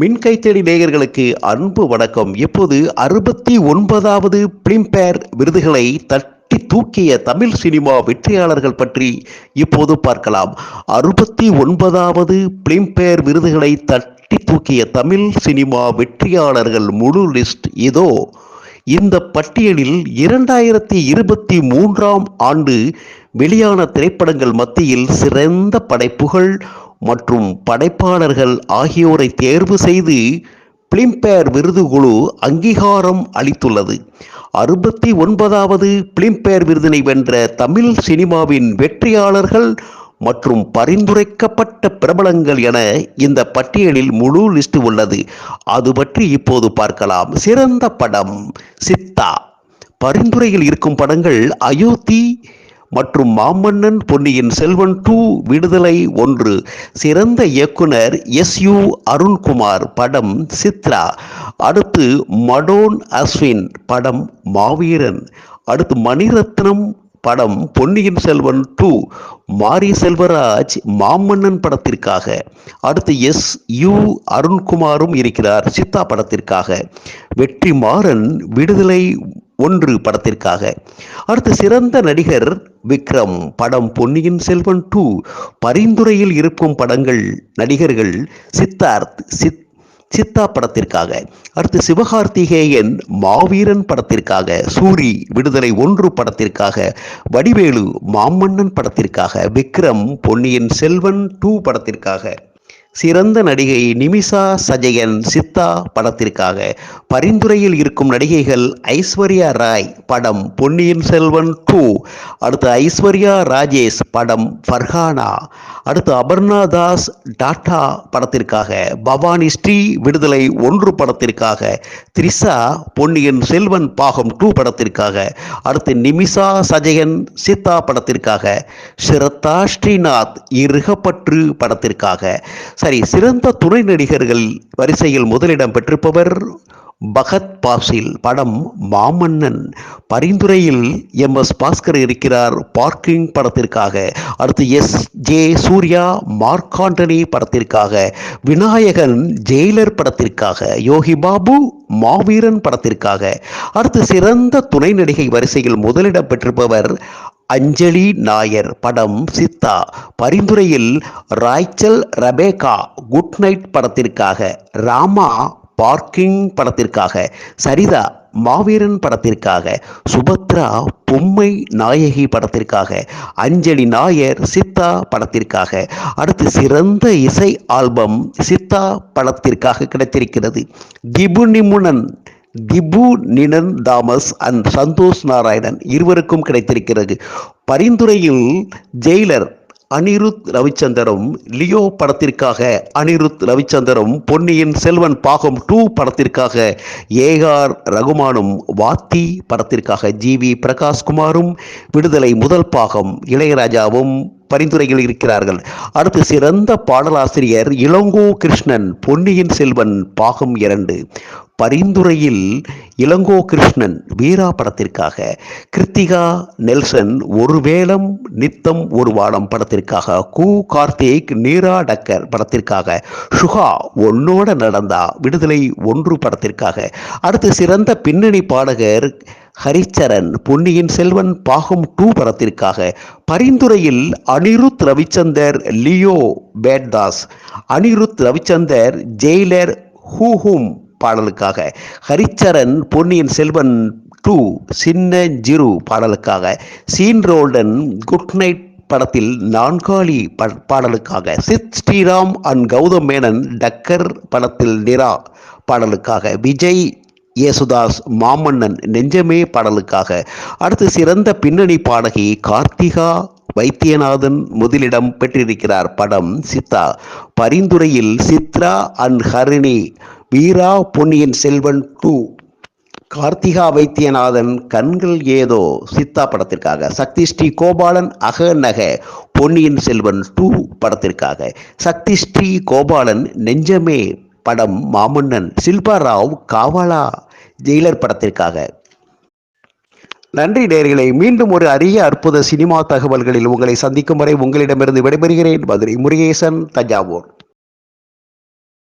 மின் கைத்தடி நேயர்களுக்கு அன்பு வணக்கம். இப்போது அறுபத்தி ஒன்பதாவது பிலிம்பேர் விருதுகளை தட்டி தூக்கிய தமிழ் சினிமா வெற்றியாளர்கள் பற்றி இப்போது பார்க்கலாம். அறுபத்தி ஒன்பதாவது பிலிம்பேர் விருதுகளை தட்டி தூக்கிய தமிழ் சினிமா வெற்றியாளர்கள் முழு லிஸ்ட் இதோ. இந்த பட்டியலில் இரண்டாயிரத்தி இருபத்தி மூன்றாம் ஆண்டு வெளியான திரைப்படங்கள் மத்தியில் சிறந்த படைப்புகள் மற்றும் படைப்பாளர்கள் ஆகியோரை தேர்வு செய்து பிலிம்பேர் விருது குழு அங்கீகாரம் அளித்துள்ளது. அறுபத்தி ஒன்பதாவது பிலிம்பேர் விருதினை வென்ற தமிழ் சினிமாவின் வெற்றியாளர்கள் மற்றும் பரிந்துரைக்கப்பட்ட பிரபலங்கள் என இந்த பட்டியலில் முழு லிஸ்ட் உள்ளது. அது பற்றி இப்போது பார்க்கலாம். சிறந்த படம் சித்தா. பரிந்துரையில் இருக்கும் படங்கள் அயோத்தி மற்றும் மாமன்னன் பொன்னியின் செல்வன் டூ விடுதலை ஒன்று. சிறந்த இயக்குனர் எஸ் யு அருண்குமார் படம் சித்ரா. அடுத்து மடோன் அஸ்வின் படம் மாவீரன். அடுத்து மணிரத்னம் படம் பொன்னியின் செல்வன் டூ மாரி செல்வராஜ் மாமன்னன் படத்திற்காக. அடுத்து எஸ் யு அருண்குமாரும் இருக்கிறார் சித்தா படத்திற்காக. வெற்றி மாறன் விடுதலை ஒன்று படத்திற்காக. அடுத்து சிறந்த நடிகர் விக்ரம் படம் பொன்னியின் செல்வன் டூ பரிந்துரையில் இருக்கும் படங்கள் நடிகர்கள் சித்தார்த் சித் சித்தா படத்திற்காக அடுத்து சிவகார்த்திகேயன் மாவீரன் படத்திற்காக சூரி விடுதலை ஒன்று படத்திற்காக வடிவேலு மாமன்னன் படத்திற்காக விக்ரம் பொன்னியின் செல்வன் டூ படத்திற்காக. சிறந்த நடிகை நிமிஷா சஜயன் சித்தா படத்திற்காக பரிந்துரையில் இருக்கும் நடிகைகள் ஐஸ்வர்யா ராய் படம் பொன்னியின் செல்வன் டூ அடுத்து ஐஸ்வர்யா ராஜேஷ் படம் ஃபர்ஹானா அடுத்து அபர்ணா தாஸ் டாட்டா படத்திற்காக பவானி ஸ்ரீ விடுதலை ஒன்று படத்திற்காக த்ரிஷா பொன்னியின் செல்வன் பாகம் டூ படத்திற்காக அடுத்து நிமிஷா சஜயன் சித்தா படத்திற்காக ஸ்ரத்தா ஸ்ரீநாத் இருகப்பற்று படத்திற்காக. சரி சிறந்த துணை நடிகர்கள் வரிசையில் முதலிடம் பெற்றிருப்பவர் பகத் பாசில் படம் மாமன்னன். பரிந்துரையில் எம். எஸ். பாஸ்கர் இருக்கிறார் பார்க்கிங் படத்திற்காக. அடுத்து எஸ். ஜே. சூர்யா மார்க்காண்டனி படத்திற்காக. விநாயகன் ஜெயிலர் படத்திற்காக. யோகி பாபு மாவீரன் படத்திற்காக. அடுத்து சிறந்த துணை நடிகை வரிசையில் முதலிடம் பெற்றிருப்பவர் அஞ்சலி நாயர் படம் சித்தா. பரிந்துரையில் ராய்ச்சல் ரபேகா குட் நைட் படத்திற்காக ராமா பார்க்கிங் படத்திற்காக சரிதா மாவீரன் படத்திற்காக சுபத்ரா பொம்மை நாயகி படத்திற்காக அஞ்சலி நாயர் சித்தா படத்திற்காக அடுத்து சிறந்த இசை ஆல்பம் சித்தா படத்திற்காக கிடைத்திருக்கிறது. திபுனிமுனன் திபு நினன் தாமஸ் அண்ட் சந்தோஷ் நாராயணன் இருவருக்கும் கிடைத்திருக்கிறது. பரிந்துரையில் ஜெயிலர் அனிருத் ரவிச்சந்தரும் லியோ படத்திற்காக அனிருத் ரவிச்சந்தரும் பொன்னியின் செல்வன் பாகம் டூ படத்திற்காக ஏஆர் ரகுமானும் வாத்தி படத்திற்காக ஜி வி பிரகாஷ்குமாரும் விடுதலை முதல் பாகம் இளையராஜாவும் பரிந்துரைகள் இருக்கிறார்கள். அடுத்து சிறந்த பாடலாசிரியர் இளங்கோ கிருஷ்ணன் பொன்னியின் செல்வன் பாகம் இரண்டு. பரிந்துரையில் இளங்கோ கிருஷ்ணன் வீரா படத்திற்காக கிருத்திகா நெல்சன் ஒரு வேளம் நித்தம் ஒரு வாடம் படத்திற்காக கு கார்த்திக் நீரா டக்கர் படத்திற்காக சுகா ஒன்னோட நடந்தா விடுதலை ஒன்று படத்திற்காக. அடுத்து சிறந்த பின்னணி பாடகர் ஹரிச்சரன் பொன்னியின் செல்வன் பாகம் டூ படத்திற்காக பரிந்துரையில் Anirudh Ravichander Leo badass Anirudh Ravichander Jailer ஹூஹூம் பாடலுக்காக. ஹரிச்சரன் பொன்னியின் செல்வன் டூ சின்ன ஜிரு பாடலுக்காக. சீன் ரோல்டன் குட் நைட் படத்தில் நான்காலி பாடலுக்காக. சித் ஸ்ரீராம் அண்ட் கௌதம் மேனன் டக்கர் படத்தில் நிரா பாடலுக்காக. விஜய் இயேசுதாஸ் மாமன்னன் நெஞ்சமே பாடலுக்காக. அடுத்து சிறந்த பின்னணி பாடகி கார்த்திகா வைத்தியநாதன் முதலிடம் பெற்றிருக்கிறார் படம் சித்தா. பரிந்துரையில் சித்ரா அண்ட் ஹரிணி வீரா பொன்னியின் செல்வன் டூ. கார்த்திகா வைத்தியநாதன் கண்கள் ஏதோ சித்தா படத்திற்காக. சக்தி ஸ்ரீ கோபாலன் அக நக பொன்னியின் செல்வன் டூ படத்திற்காக. சக்தி ஸ்ரீ கோபாலன் நெஞ்சமே படம் மாமன்னன் சில்பா ராவ் காவாலா ஜெயிலர் படத்திற்காக. நன்றி நேர்களை மீண்டும் ஒரு அரிய அற்புத சினிமா தகவல்களில் உங்களை சந்திக்கும் வரை உங்களிடமிருந்து விடைபெறுகிறேன். மதுரை முருகேசன் தஞ்சாவூர்.